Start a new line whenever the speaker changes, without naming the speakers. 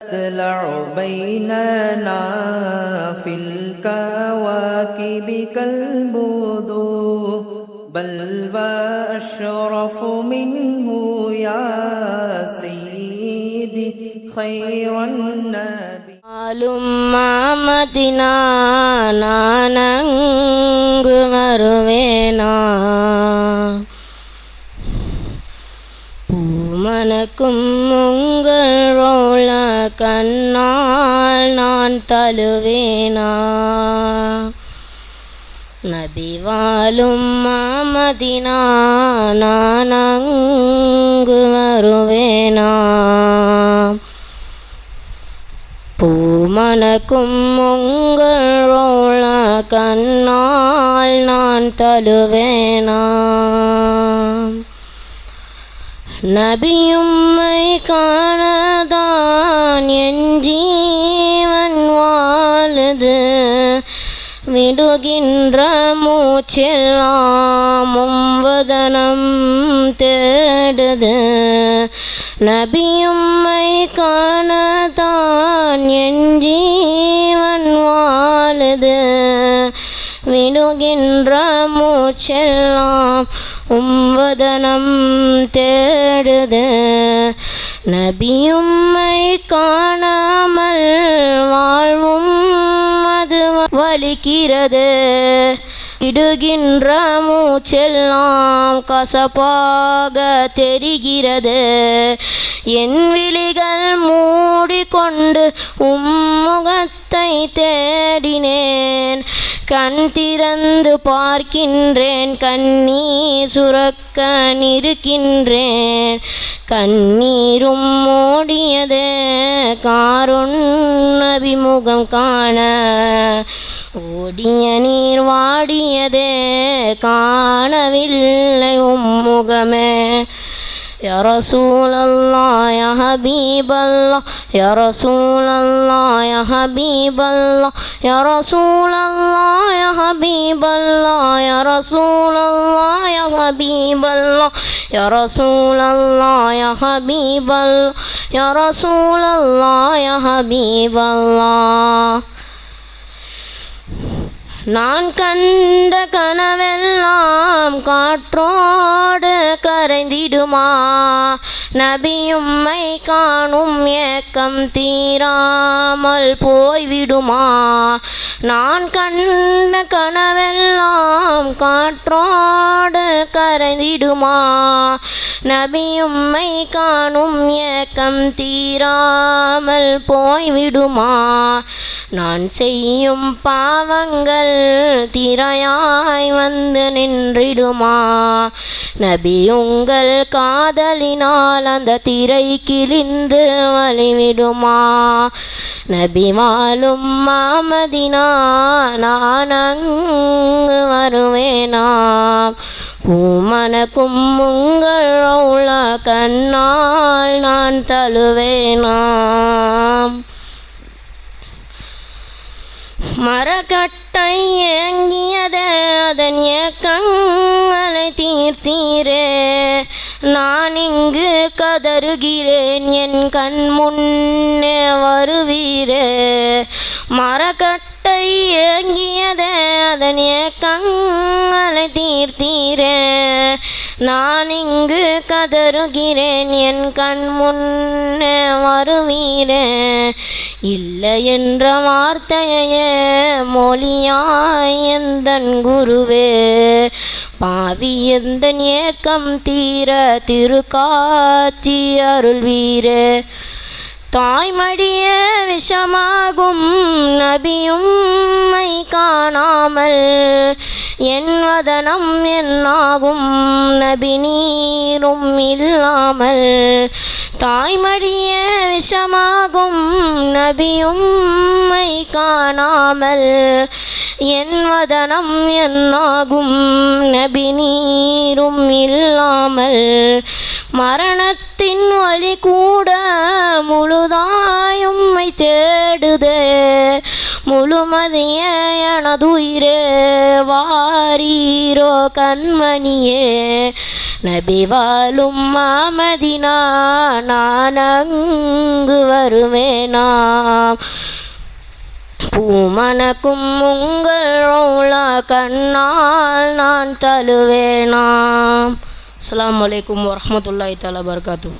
تطلع بيننا في الكواكب كالبدور بل وأشرف منه يا سيدي خير النبي
ஆளும் மாமதினா நானங்கு வருவேனா பூமணக்கும் உங்கள் ரோல கண்ணால் நான் தழுவேனா? நபி வாழும் மாமதினா நான் அங்கு வருவேனா? பூமனக்கும் உங்கள் ரோள கண்ணால் நான் தழுவேனா? நபியும்மை காண நெஞ்சீவன் வாழுது. விடுகின்ற மூச்செல்லாம் வதனம் தேடுது. நபியும்மை காணத்தான் என் ஜீவன் வாழுது. விடுகின்ற மூச்செல்லாம் உம்வதனம் தேடுது. நபியும்மை காணாமல் வாழ்வும் அது வலிக்கிறது. இடுகின்ற மூச்செல்லாம் கசப்பாக தெரிகிறது. என் விழிகள் மூடிக்கொண்டு உம்முகத்தை தேடினேன். கண் திறந்து பார்க்கின்றேன் கண்ணீர் சுரக்க நிற்கின்றேன். கண்ணீரும் மூடியது காருண் அபிமுகம் காண. ஓடிய நீர் வாடியதே காணவில்லை உம்முகமே. يا رسول الله يا حبيب الله يا رسول الله يا حبيب الله يا رسول الله يا حبيب الله يا رسول الله يا حبيب الله يا رسول الله يا حبيب الله يا رسول الله يا حبيب الله நான் கண்ட மறைந்திடுமா? நபியும்மை காணும் ஏக்கம் தீராமல் போய்விடுமா? நான் கண்ட கனவெல்லாம் காற்றோடு கரைந்திடுமா? நபியும்மை காணும் ஏக்கம் தீராமல் போய்விடுமா? நான் செய்யும் பாவங்கள் திரையாய் வந்து நின்றிடுமா? நபி உங்கள் காதலினால் அந்த திரை கிழிந்து வழிவிடுமா? நபி வாழும் மாமதினா நான் அங்கு வருவேனாம் பூமனக்கும் உங்கள் உள்ள கண்ணால் நான் தழுவேனா? மரக்கட்டை ஏங்கியதே அதன் ஏக்கங்களை தீர்த்தீரே. நான் இங்கு கதறுகிறேன் என் கண் முன்னே வருவீரே. மரக்கட்டை ஏங்கியதே அதன் ஏக்கங்களை தீர்த்தீரே. நான் இங்கு கதறுகிறேன் என் கண் முன்னே வருவீரே. இல்லை என்ற வார்த்தையே மொழியாய் எந்தன் குருவே? பாவி எந்தன் ஏக்கம் தீர திருக்காட்சி அருள்வீரே? தாய்மடிய விஷமாகும் நபியும்மை காணாமல் என் வதனம் என்னாகும் நபி நீரும் இல்லாமல். தாய்மடிய விஷமாகும் நபியும்மை காணாமல் என் வதனம் என்னாகும் நபி நீரும் இல்லாமல். மரணத்தின் வழி கூட மதிய எனதுயிரே வாரீரோ கண்மணியே. நபி வாழும் மாமதினா நான் அங்கு வருவேனாம் பூமனக்கும் உங்கள் கண்ணால் நான் தழுவேனாம் அஸ்ஸலாமு வலைக்கம் வரமத்துல்லாய் தஆலா வபரகாத்துஹு